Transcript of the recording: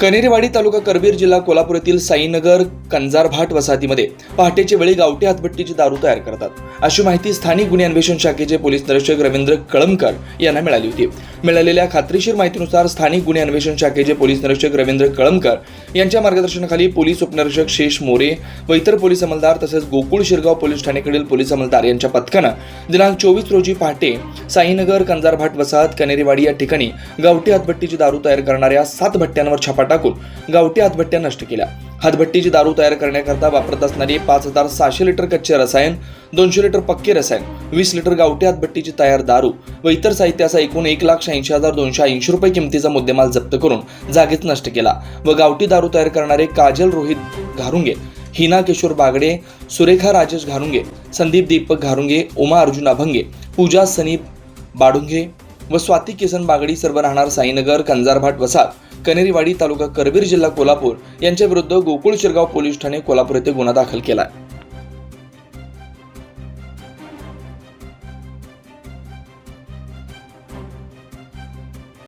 कनेरीवाडी तालुका करवीर जिल्हा कोल्हापूर येथील साईनगर कंजारभाट वसाहतीमध्ये पहाटेच्या वेळी गावठी हातभट्टीची दारू तयार करतात. अशी माहिती स्थानिक गुन्हे अन्वेषण शाखेचे पोलीस निरीक्षक रवींद्र कळमकर यांना मिळाली होती. मिळालेल्या खात्रीशीर माहितीनुसार स्थानिक गुन्हे अन्वेषण शाखेचे पोलीस निरीक्षक रवींद्र कळमकर यांच्या मार्गदर्शनाखाली पोलीस उपनिरीक्षक शेष मोरे व इतर पोलीस अंमलदार तसेच गोकुळ शिरगाव पोलीस ठाणेकडील पोलीस अंमलदार यांच्या पथकानं दिनांक चोवीस रोजी पहाटे साईनगर कंजारभाट वसाहत कनेरीवाडी या ठिकाणी गावठी हातभट्टीची दारू तयार करणाऱ्या सात भट्ट्यांवर छापा टाकून गावठी हातभट्ट्या नष्ट केल्या. हातभट्टीची दारू तयार करण्याकरता वापरत असणारी पाच हजार सहाशे लिटर कच्चे रसायन दोनशे लिटर पक्के रसायन वीस लिटर गावठी हातभट्टीची तयार दारू व इतर साहित्य असा एकूण एक लाख शहाऐंशी हजार दोनशे ऐंशी रुपये किमतीचा मुद्देमाल जप्त करून जागीच नष्ट केला व गावठी दारू तयार करणारे काजल रोहित घारुंगे हिना किशोर बागडे सुरेखा राजेश घारुंगे संदीप दीपक घारुंगे उमा अर्जुन अभंगे पूजा सनी बाडुंगे व स्वाती किसन बागडी सर्व राहणार साईनगर कंजारभाट वसाल कनेरीवाडी तालुका करवीर जिल्हा कोल्हापूर यांच्या विरुद्ध गोकुळ शिरगाव पोलीस ठाणे कोल्हापूर येथे गुन्हा दाखल केला आहे